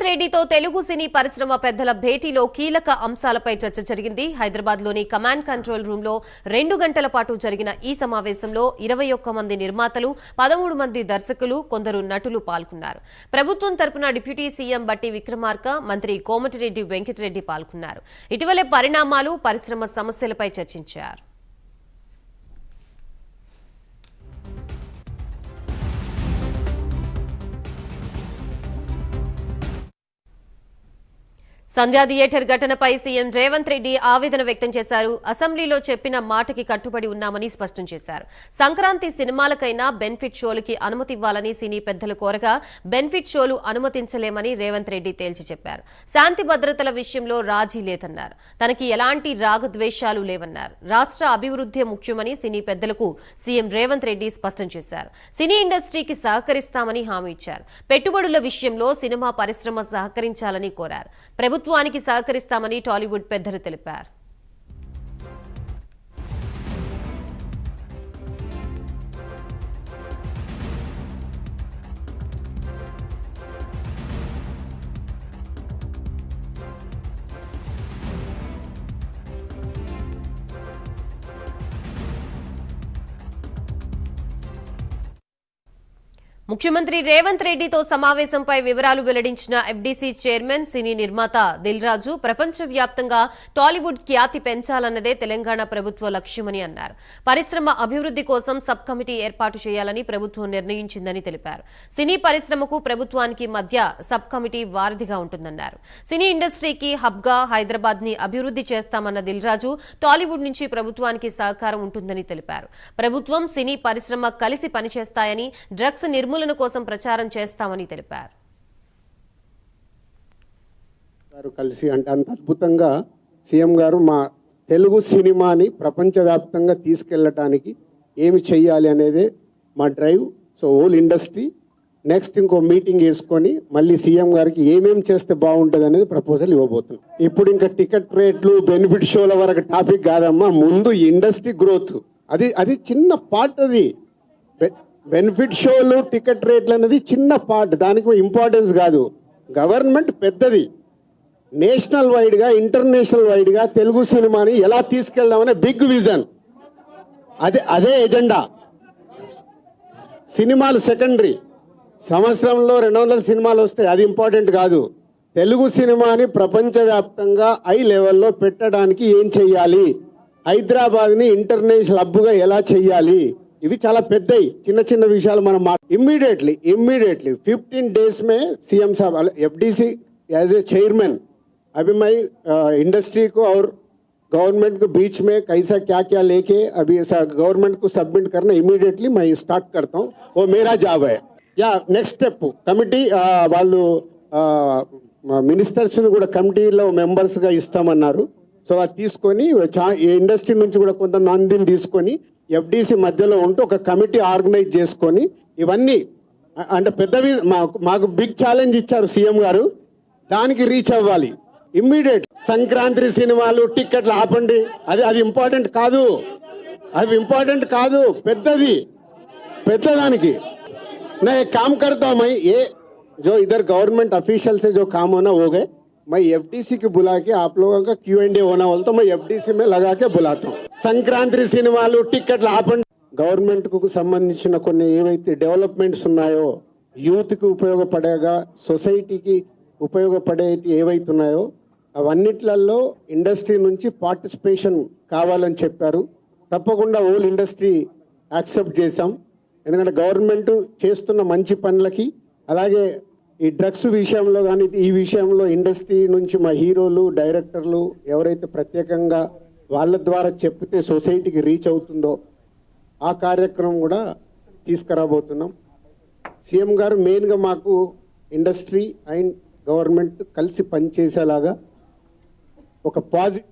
రెడ్డితో తెలుగు సినీ పరిశ్రమ పెద్దల భేటీలో కీలక అంశాలపై చర్చ జరిగింది. హైదరాబాద్లోని కమాండ్ కంట్రోల్ రూమ్లో రెండు గంటల పాటు జరిగిన ఈ సమావేశంలో ఇరవై ఒక్క మంది నిర్మాతలు పదమూడు మంది దర్శకులు కొందరు నటులు పాల్గొన్నారు. ప్రభుత్వం తరపున డిప్యూటీ సీఎం బట్టి విక్రమార్క మంత్రి కోమటిరెడ్డి వెంకటరెడ్డి పాల్గొన్నారు. ఇటీవలే పరిణామాలు పరిశ్రమ సమస్యలపై చర్చించారు. సంధ్యా థియేటర్ ఘటనపై సీఎం రేవంత్ రెడ్డి ఆవేదన వ్యక్తం చేశారు. అసెంబ్లీలో చెప్పిన మాటకి కట్టుబడి ఉన్నామని స్పష్టం చేశారు. సంక్రాంతి సినిమాలకైనా బెనిఫిట్ షోలకి అనుమతి ఇవ్వాలని సినీ పెద్దలు కోరగా బెనిఫిట్ షోలు అనుమతించలేమని రేవంత్ రెడ్డి తేల్చి చెప్పారు. శాంతి భద్రతల విషయంలో రాజీ లేదన్నారు. తనకి ఎలాంటి రాగద్వేషాలు లేవన్నారు. రాష్ట్ర అభివృద్ధి ముఖ్యమని సినీ పెద్దలకు సీఎం రేవంత్ రెడ్డి స్పష్టం చేశారు. సినీ ఇండస్ట్రీకి సహకరిస్తామని హామీ ఇచ్చారు. పెట్టుబడుల విషయంలో సినిమా పరిశ్రమ సహకరించాలని కోరారు. ప్రభుత్వానికి సహకరిస్తామని టాలీవుడ్ పెద్దలు తెలిపారు. ముఖ్యమంత్రి రేవంత్ రెడ్డితో సమావేశంపై వివరాలు వెల్లడించిన ఎఫ్డీసీ చైర్మన్ సినీ నిర్మాత దిల్రాజు ప్రపంచవ్యాప్తంగా టాలీవుడ్ ఖ్యాతి పెంచాలన్నదే తెలంగాణ ప్రభుత్వ లక్ష్యమని అన్నారు. పరిశ్రమ అభివృద్ధి కోసం సబ్ కమిటీ ఏర్పాటు చేయాలని ప్రభుత్వం నిర్ణయించిందని తెలిపారు. సినీ పరిశ్రమకు ప్రభుత్వానికి మధ్య సబ్ కమిటీ వారధిగా ఉంటుందన్నారు. సినీ ఇండస్ట్రీకి హబ్గా హైదరాబాద్ని అభివృద్ధి చేస్తామన్న దిల్రాజు టాలీవుడ్ నుంచి ప్రభుత్వానికి సహకారం ఉంటుందని తెలిపారు. ప్రభుత్వం సినీ పరిశ్రమ కలిసి పనిచేస్తాయని డ్రగ్స్ నిర్మూలన కోసం ప్రచారం చేస్తామని తెలిపారు. గారు కలిసి అంటే అంత అద్భుతంగా సీఎం గారు మా తెలుగు సినిమాని ప్రపంచవ్యాప్తంగా తీసుకెళ్ళటానికి ఏమి చెయ్యాలి అనేదే మా drive. So whole industry. Next ఇంకో మీటింగ్ వేసుకొని మళ్ళీ సీఎం గారికి ఏమేం చేస్తే బాగుంటుంది అనేది ప్రపోజల్ ఇవ్వబోతున్నాం. ఇప్పుడు ఇంకా టికెట్ రేట్లు బెనిఫిట్ షోల వరకు టాపిక్ కాదమ్మా ముందు ఇండస్ట్రీ గ్రోత్. అది అది చిన్న పార్ట్ అది. బెనిఫిట్ షోలు టికెట్ రేట్లు అనేది చిన్న పార్ట్ దానికి ఇంపార్టెన్స్ కాదు. గవర్నమెంట్ పెద్దది. నేషనల్ వైడ్గా ఇంటర్నేషనల్ వైడ్గా తెలుగు సినిమాని ఎలా తీసుకెళ్దామనే బిగ్ విజన్ అదే అదే ఎజెండా సినిమాలు సెకండరీ సంవత్సరంలో రెండు వందల సినిమాలు వస్తాయి. అది ఇంపార్టెంట్ కాదు. తెలుగు సినిమాని ప్రపంచవ్యాప్తంగా హై లెవెల్లో పెట్టడానికి ఏం చెయ్యాలి? హైదరాబాద్ని ఇంటర్నేషనల్ హబ్గా ఎలా చెయ్యాలి? ఇవి చాలా పెద్దవి చిన్న చిన్న విషయాలు మనం ఇమ్మీడియట్లీ ఇమ్మీడియట్లీ फिफ्टीन डेज में सीएम साहब एफडीसी एज ए चेयरमैन अभी मैं इंडस्ट्री को और गवर्नमेंट के बीच में कैसा क्या क्या लेके अभी गवर्नमेंट को सबमिट करना इमीडिएटली मैं स्टार्ट करता हूँ वो मेरा जॉब है యా నెక్స్ట్ స్టెప్ కమిటీ వాళ్ళు మినిస్టర్స్ కూడా కమిటీలో మెంబర్స్ గా ఇస్తామన్నారు సో అది తీసుకొని చా- ఈ ఇండస్ట్రీ నుంచి కూడా కొంత మందిని తీసుకొని ఎఫ్డిసి మధ్యలో ఉంటూ ఒక కమిటీ ఆర్గనైజ్ చేసుకొని ఇవన్నీ అ- అంటే పెద్దవి మాకు మాకు బిగ్ ఛాలెంజ్ ఇచ్చారు సీఎం గారు దానికి రీచ్ అవ్వాలి ఇమ్మీడియట్ సంక్రాంతి సినిమాలు టిక్కెట్లు ఆపండి అది అది ఇంపార్టెంట్ కాదు అది ఇంపార్టెంట్ కాదు పెద్దది పెద్దదానికి मैं एक काम करता हूं मैं ये जो इधर गवर्नमेंट ऑफिशियल से जो काम होना हो गए मैं एफडीसी की बुला के आप लोगों का क्यू एंड ए होना बोलता हूं, मैं एफडीसी में लगा के बुलाता हूँ సంక్రాంతి సినిమాలు టిక్కెట్లు ఆపండి గవర్నమెంట్ కు సంబంధించిన కొన్ని ఏవైతే డెవలప్మెంట్స్ ఉన్నాయో యూత్ కి ఉపయోగపడేగా సొసైటీకి ఉపయోగపడే ఏవైతే ఉన్నాయో అవన్నిట్లలో ఇండస్ట్రీ నుంచి పార్టిసిపేషన్ కావాలని చెప్పారు తప్పకుండా ఓల్ ఇండస్ట్రీ యాక్సెప్ట్ చేశాం ఎందుకంటే గవర్నమెంట్ చేస్తున్న మంచి పనులకి అలాగే ఈ డ్రగ్స్ విషయంలో కానీ ఈ విషయంలో ఇండస్ట్రీ నుంచి మా హీరోలు డైరెక్టర్లు ఎవరైతే ప్రత్యేకంగా వాళ్ళ ద్వారా చెప్తే సొసైటీకి రీచ్ అవుతుందో ఆ కార్యక్రమం కూడా తీసుకురాబోతున్నాం. సీఎం గారు మెయిన్గా మాకు ఇండస్ట్రీ అండ్ గవర్నమెంట్ కలిసి పనిచేసేలాగా ఒక పాజిటివ్